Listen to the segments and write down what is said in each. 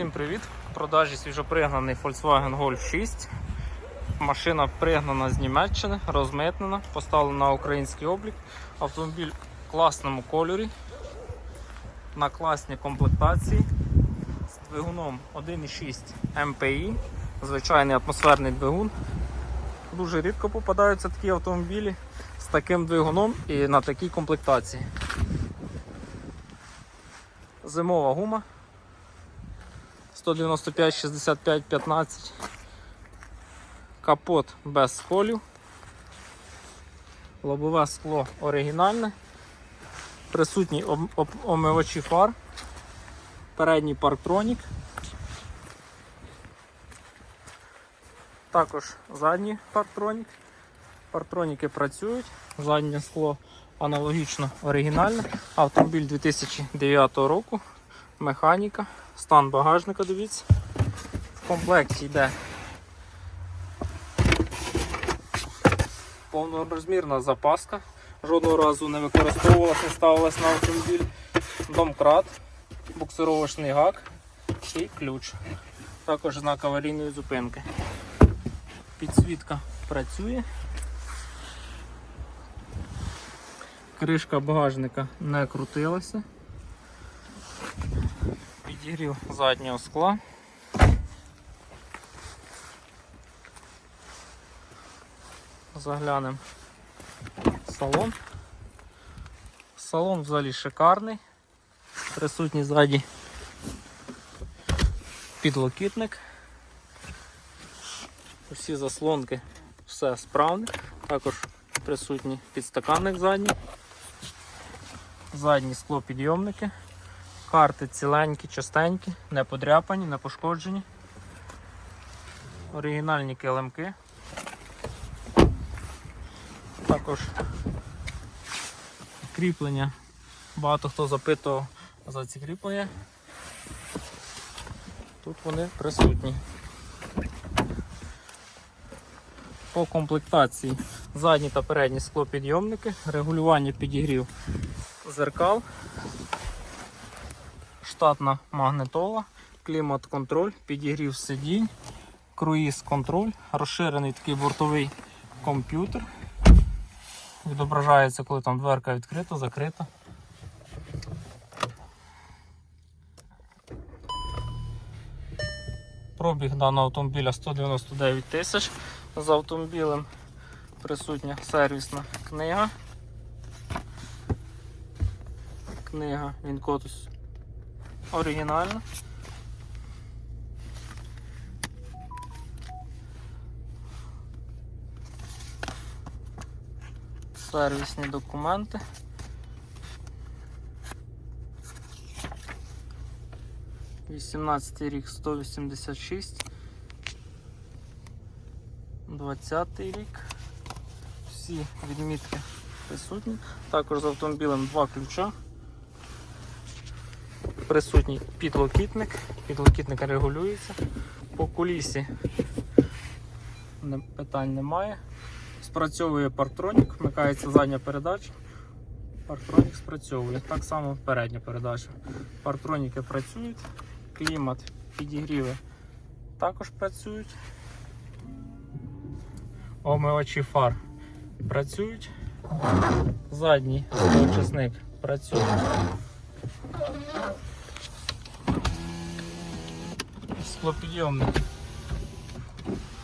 Всім привіт! В продажі свіжопригнаний Volkswagen Golf 6. Машина пригнана з Німеччини, розмитнена, поставлена на український облік. Автомобіль в класному кольорі, на класній комплектації з двигуном 1,6 МПІ, звичайний атмосферний двигун. Дуже рідко попадаються такі автомобілі з таким двигуном і на такій комплектації. Зимова гума 195, 65, 15. Капот без сколів. Лобове скло оригінальне. Присутні омивачі фар. Передній парктронік. Також задній парктронік. Парктроніки працюють. Заднє скло аналогічно оригінальне. Автомобіль 2009 року. Механіка. Стан багажника, дивіться. В комплекті йде повнорозмірна запаска. Жодного разу не використовувалася, не ставилась на автомобіль. Домкрат, буксировочний гак і ключ. Також знак аварійної зупинки. Підсвітка працює. Кришка багажника не крутилася. Підігрів заднього скла. Заглянемо в салон. Салон взагалі шикарний. Присутній ззаді підлокітник. Усі заслонки, все справне. Також присутній підстаканник задній. Задні склопідйомники. Карти ціленькі, частенькі, не подряпані, не пошкоджені. Оригінальні килимки. Також кріплення. Багато хто запитував за ці кріплення. Тут вони присутні. По комплектації задні та передні склопідйомники, регулювання підігрів зеркал штатна магнитола, клімат-контроль, підігрів сидінь, круїз-контроль, розширений такий бортовий комп'ютер. Відображається, коли там дверка відкрита, закрита. Пробіг даного автомобіля 199 тисяч. З автомобілем присутня сервісна книга. Книга він Вінкотус оригінальна. Сервісні документи. Вісімнадцятий рік 186. 20 рік. Всі відмітки присутні. Також з автомобілем два ключа присутній підлокітник, підлокітник регулюється. По кулісі питань немає. Спрацьовує парктронік, вмикається задня передача. Парктронік спрацьовує. Так само передня передача. Парктроніки працюють, клімат, підігріви також працюють. Омивачі фар працюють. Задній очисник працює. Склопідйомники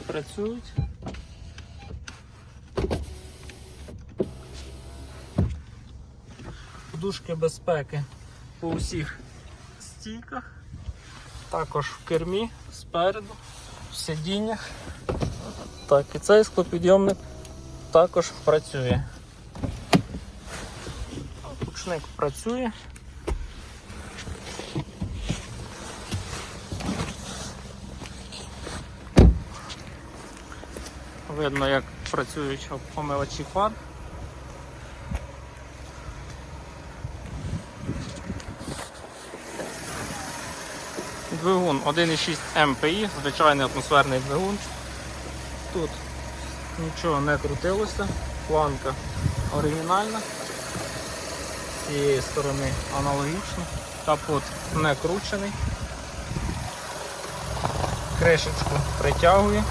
працюють. Подушки безпеки по усіх стійках, також в кермі, спереду, в сидіннях. Так, і цей склопідйомник також працює. Ручник працює. Видно, як працюють помивачі фар. Двигун 1,6 МПІ, звичайний атмосферний двигун. Тут нічого не крутилося, планка оригінальна, з цієї сторони аналогічно, капот не кручений. кришечку притягує.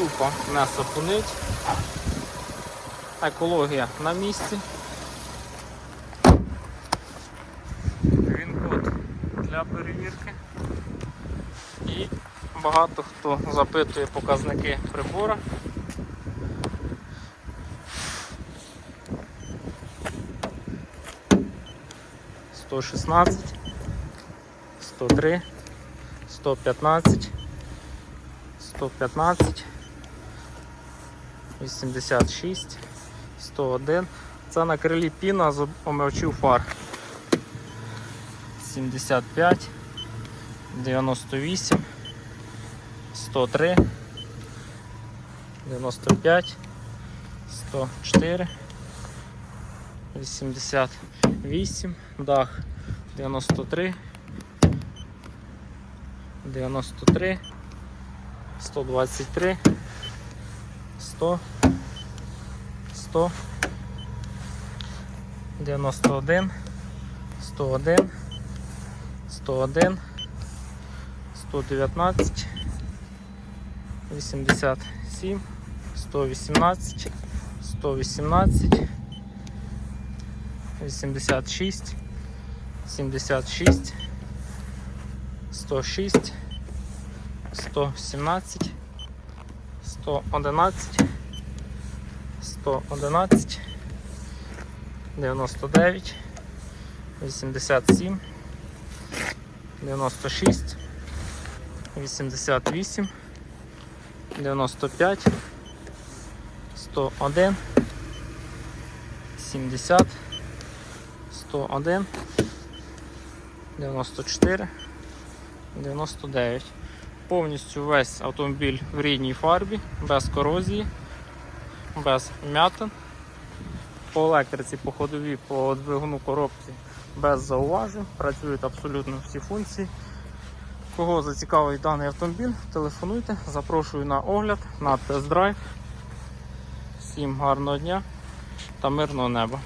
Шупа не сапунить. Екологія на місці. Він код для перевірки. І багато хто запитує показники прибора. Сто шістнадцять, сто три, сто п'ятнадцять, сто п'ятнадцять, вісімдесят шість, сто один. Це на крилі піна з омивачів фар. 75, 98, 103, 95, 104, 88, дах 93, 93, 123, 100, 100, 91, 101, 101, 119, 87, 118, 118, 86, 76, 106, 117, 111, 111, 99, 87, 96, 88, 95, 101, 70, 101, 94, 99. Повністю весь автомобіль в рідній фарбі, без корозії, без м'ятин. По електриці, по ходові, по двигуну коробці без зауважень. Працюють абсолютно всі функції. Кого зацікавить даний автомобіль, телефонуйте, запрошую на огляд, на тест-драйв. Всім гарного дня та мирного неба.